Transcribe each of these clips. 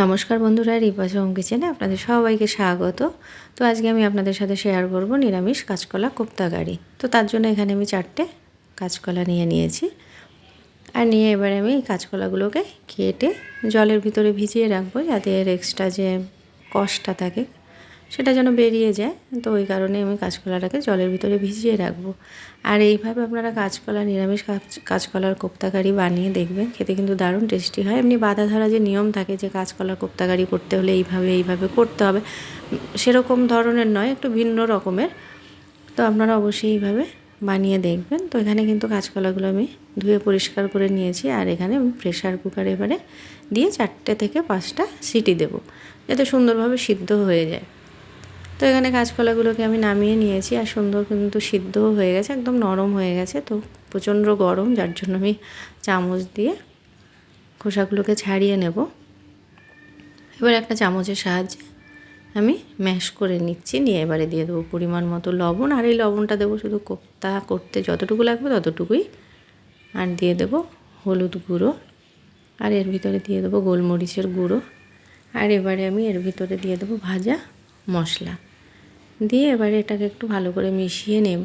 নমস্কার বন্ধুরা, রিপা হোম কিচেনে আপনাদের সবাইকে স্বাগত। তো আজকে আমি আপনাদের সাথে শেয়ার করব নিরামিষ কাঁচকলা কোপ্তা গাড়ি তো তার জন্য এখানে আমি চারটে কাঁচকলা নিয়ে নিয়েছি। আর নিয়ে এবারে আমি এই কাঁচকলাগুলোকে কেটে জলের ভিতরে ভিজিয়ে রাখব যাতে এর এক্সট্রা যে কষটা থাকে সেটা যেন বেরিয়ে যায়। তো ওই কারণে আমি কাঁচকলাটাকে জলের ভিতরে ভিজিয়ে রাখব। আর এইভাবে আপনারা কাঁচকলা, নিরামিষ কাঁচকলার কোপ্তাকারি বানিয়ে দেখবেন। খেতে কিন্তু দারুণ টেস্টি হয়। এমনি বাধা ধরা যে নিয়ম থাকে যে কাঁচকলার কোপ্তাকারি করতে হলে এইভাবে এইভাবে করতে হবে সেরকম ধরনের নয়, একটু ভিন্ন রকমের। তো আপনারা অবশ্যই এইভাবে বানিয়ে দেখবেন। তো এখানে কিন্তু কাঁচকলাগুলো আমি ধুয়ে পরিষ্কার করে নিয়েছি। আর এখানে প্রেশার কুকার এবারে দিয়ে চারটে থেকে পাঁচটা সিটি দেবো। যাতে সুন্দরভাবে সিদ্ধ হয়ে যায়। তো এখানে কাঁচকলাগুলোকে আমি নামিয়ে নিয়েছি আর সুন্দর কিন্তু সিদ্ধও হয়ে গেছে, একদম নরম হয়ে গেছে। তো প্রচণ্ড গরম, যার জন্য আমি চামচ দিয়ে খোসাগুলোকে ছাড়িয়ে নেব। এবার একটা চামচের সাহায্যে আমি ম্যাশ করে নিচ্ছি, নিয়ে এবারে দিয়ে দেবো পরিমাণ মতো লবণ। আর এই লবণটা দেবো শুধু কোপ্তা করতে যতটুকু লাগবে ততটুকুই। আর দিয়ে দেবো হলুদ গুঁড়ো। আর এর ভিতরে দিয়ে দেবো গোলমরিচের গুঁড়ো। আর এবারে আমি এর ভিতরে দিয়ে দেবো ভাজা মশলা। দিয়ে এবারে এটাকে একটু ভালো করে মিশিয়ে নেব।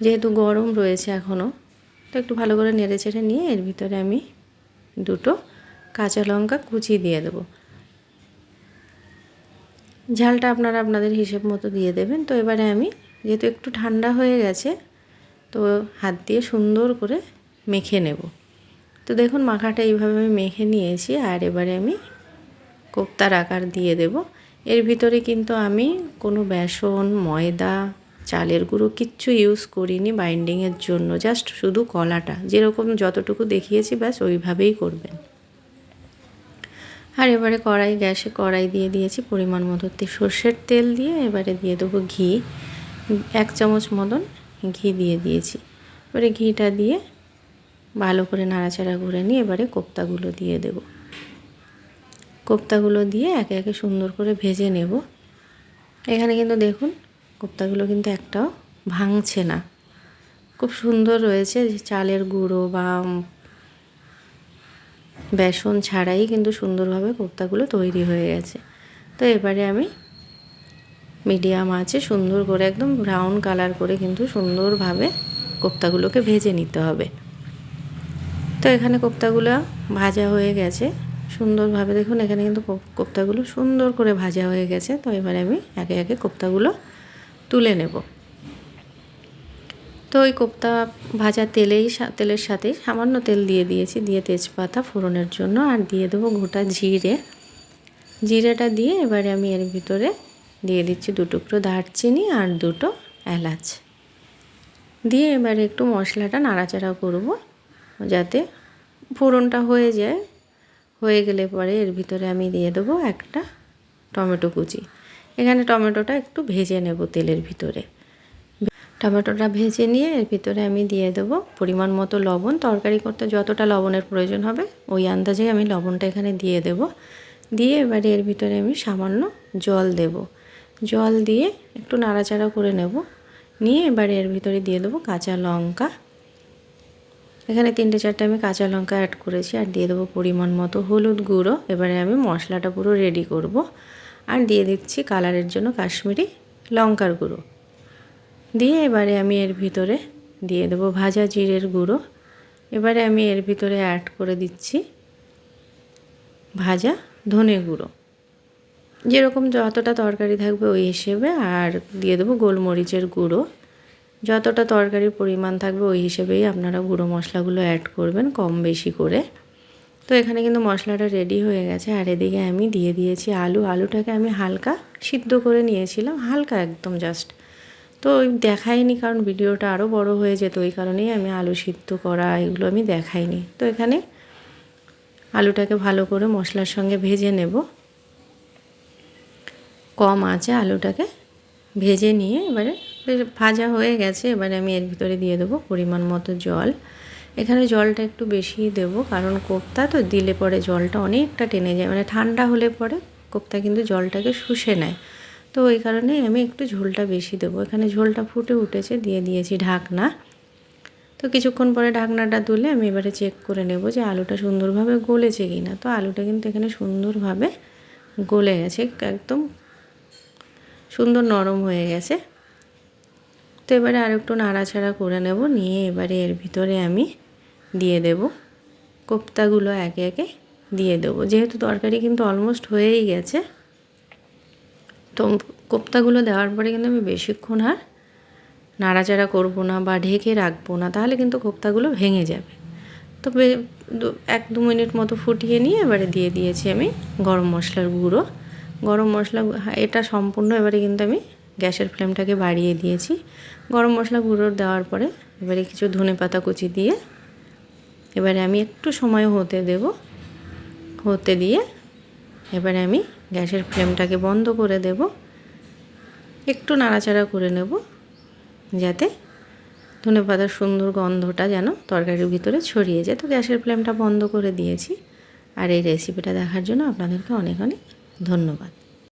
যেহেতু গরম রয়েছে এখনও তো একটু ভালো করে নেড়ে চেড়ে নিয়ে এর ভিতরে আমি দুটো কাঁচা লঙ্কা কুচি দিয়ে দেবো। ঝালটা আপনারা আপনাদের হিসেব মতো দিয়ে দেবেন। তো এবারে আমি, যেহেতু একটু ঠান্ডা হয়ে গেছে, তো হাত দিয়ে সুন্দর করে মেখে নেব। তো দেখুন মাখাটা এইভাবে আমি মেখে নিয়েছি, আর এবারে আমি কোপ্তার আকার দিয়ে দেব। এর ভিতরে কিন্তু আমি কোনো বেসন, ময়দা, চালের গুঁড়ো কিচ্ছু ইউজ করিনি বাইন্ডিংয়ের জন্য জাস্ট শুধু কলাটা। যেরকম যতটুকু দেখিয়েছি ব্যাস ওইভাবেই করবেন। আর এবারে কড়াই, গ্যাসে কড়াই দিয়ে দিয়েছি পরিমাণ মতো সর্ষের তেল দিয়ে, এবারে দিয়ে দেবো ঘি। এক চামচ মতন ঘি দিয়ে দিয়েছি। এবারে ঘিটা দিয়ে ভালো করে নাড়াচাড়া করে নিয়ে এবারে কোপ্তাগুলো দিয়ে দেবো। কোপ্তাগুলো দিয়ে একে একে সুন্দর করে ভেজে নেব। এখানে কিন্তু দেখুন, কোপ্তাগুলো কিন্তু একটাও ভাঙছে না। খুব সুন্দর রয়েছে চালের গুঁড়ো বা বেসন ছাড়াই কিন্তু সুন্দরভাবে কোপ্তাগুলো তৈরি হয়ে গেছে। তো এবারে আমি মিডিয়াম আছে সুন্দর করে একদম ব্রাউন কালার করে কিন্তু সুন্দরভাবে কোপ্তাগুলোকে ভেজে নিতে হবে। তো এখানে কোপ্তাগুলো ভাজা হয়ে গেছে। সুন্দরভাবে দেখুন, এখানে কিন্তু কোপ্তাগুলো সুন্দর করে ভাজা হয়ে গেছে। তো এবারে আমি একে একে কোপ্তাগুলো তুলে নেব। তো ওই কোপ্তা ভাজা তেলেই তেলের সাথে সামান্য তেল দিয়ে দিয়েছি, দিয়ে তেজপাতা ফোড়নের জন্য, আর দিয়ে দেবো গোটা জিরে। জিরেটা দিয়ে এবারে আমি এর ভিতরে দিয়ে দিচ্ছি দু টুকরো দারচিনি আর দুটো এলাচ। দিয়ে এবারে একটু মশলাটা নাড়াচাড়া করব, যাতে ফোড়নটা হয়ে যায়। হয়ে গেলে পরে এর ভিতরে আমি দিয়ে দেবো একটা টমেটো কুচি। এখানে টমেটোটা একটু ভেজে নেব তেলের ভিতরে। টমেটোটা ভেজে নিয়ে এর ভিতরে আমি দিয়ে দেবো পরিমাণ মতো লবণ। তরকারি করতে যতটা লবণের প্রয়োজন হবে, ওই আন্দাজে আমি লবণটা এখানে দিয়ে দেব। দিয়ে এবারে এর ভিতরে আমি সামান্য জল দেব। জল দিয়ে একটু নাড়াচাড়া করে নেব। নিয়ে এবারে এর ভিতরে দিয়ে দেবো কাঁচা লঙ্কা। এখানে তিনটে চারটে আমি কাঁচা লঙ্কা অ্যাড করেছি আর দিয়ে দেবো পরিমাণ মতো হলুদ গুঁড়ো। এবারে আমি মশলাটা পুরো রেডি করব। আর দিয়ে দিচ্ছি কালারের জন্য কাশ্মীরি লঙ্কার গুঁড়ো। দিয়ে এবারে আমি এর ভিতরে দিয়ে দেবো ভাজা জিরের গুঁড়ো। এবারে আমি এর ভিতরে অ্যাড করে দিচ্ছি ভাজা ধনে গুঁড়ো। যেরকম যতটা তরকারি থাকবে ওই হিসেবে আর দিয়ে দেবো গোলমরিচের গুঁড়ো। যতটা তরকারির পরিমাণ থাকবে ওই হিসেবেই আপনারা গুঁড়ো মশলাগুলো অ্যাড করবেন কম বেশি করে। তো এখানে কিন্তু মশলাটা রেডি হয়ে গেছে। আর এদিকে আমি দিয়ে দিয়েছি আলু। আলুটাকে আমি হালকা সিদ্ধ করে নিয়েছিলাম, হালকা একদম জাস্ট তো ওই দেখাইনি কারণ ভিডিওটা আরও বড় হয়ে যেত, ওই কারণেই আমি আলু সিদ্ধ করা এগুলো আমি দেখাইনি। তো এখানে আলুটাকে ভালো করে মশলার সঙ্গে ভেজে নেব। কম আছে আলুটাকে। ভেজে নিয়ে এবারে ভাজা হয়ে গেছে, এবারে আমি এর ভিতরে দিয়ে দেবো পরিমাণ মতো জল। এখানে জলটা একটু বেশি দেবো, কারণ কোপ্তা তো দিলে পরে জলটা অনেকটা টেনে যায় মানে ঠান্ডা হলে পরে কোপ্তা কিন্তু জলটাকে শুষে নেয়। তো ওই কারণেই আমি একটু ঝোলটা বেশি দেবো। এখানে ঝোলটা ফুটে উঠেছে, দিয়ে দিয়েছি ঢাকনা। তো কিছুক্ষণ পরে ঢাকনাটা তুলে আমি এবারে চেক করে নেব যে আলুটা সুন্দরভাবে গলেছে কি না তো আলুটা কিন্তু এখানে সুন্দরভাবে গলে গেছে, একদম সুন্দর নরম হয়ে গেছে। তো এবারে আর একটু নাড়াচাড়া করে নেব, নিয়ে এবারে এর ভিতরে আমি দিয়ে দেব। কোপ্তাগুলো একে একে দিয়ে দেবো। যেহেতু তরকারি কিন্তু অলমোস্ট হয়েই গেছে, তো কোপ্তাগুলো দেওয়ার পরে কিন্তু আমি বেশিক্ষণ আর নাড়াচাড়া করব না বা ঢেকে রাখব না, তাহলে কিন্তু কোপ্তাগুলো ভেঙে যাবে। তো এক দু মিনিট মতো ফুটিয়ে নিয়ে এবারে দিয়ে দিয়েছি আমি গরম মশলার গুঁড়ো। গরম মশলা এটা সম্পূর্ণ এবারে কিন্তু আমি গ্যাসের ফ্লেমটাকে বাড়িয়ে দিয়েছি। গরম মশলা গুঁড়ো দেওয়ার পরে এবারে কিছু ধনে পাতা কুচি দিয়ে এবারে আমি একটু সময় হতে দেব। হতে দিয়ে এবারে আমি গ্যাসের ফ্লেমটাকে বন্ধ করে দেব। একটু নাড়াচাড়া করে নেব যাতে ধনে পাতার সুন্দর গন্ধটা যেন তরকারির ভিতরে ছড়িয়ে যায়। তো গ্যাসের ফ্লেমটা বন্ধ করে দিয়েছি। আর এই রেসিপিটা দেখার জন্য আপনাদেরকে অনেক অনেক ধন্যবাদ।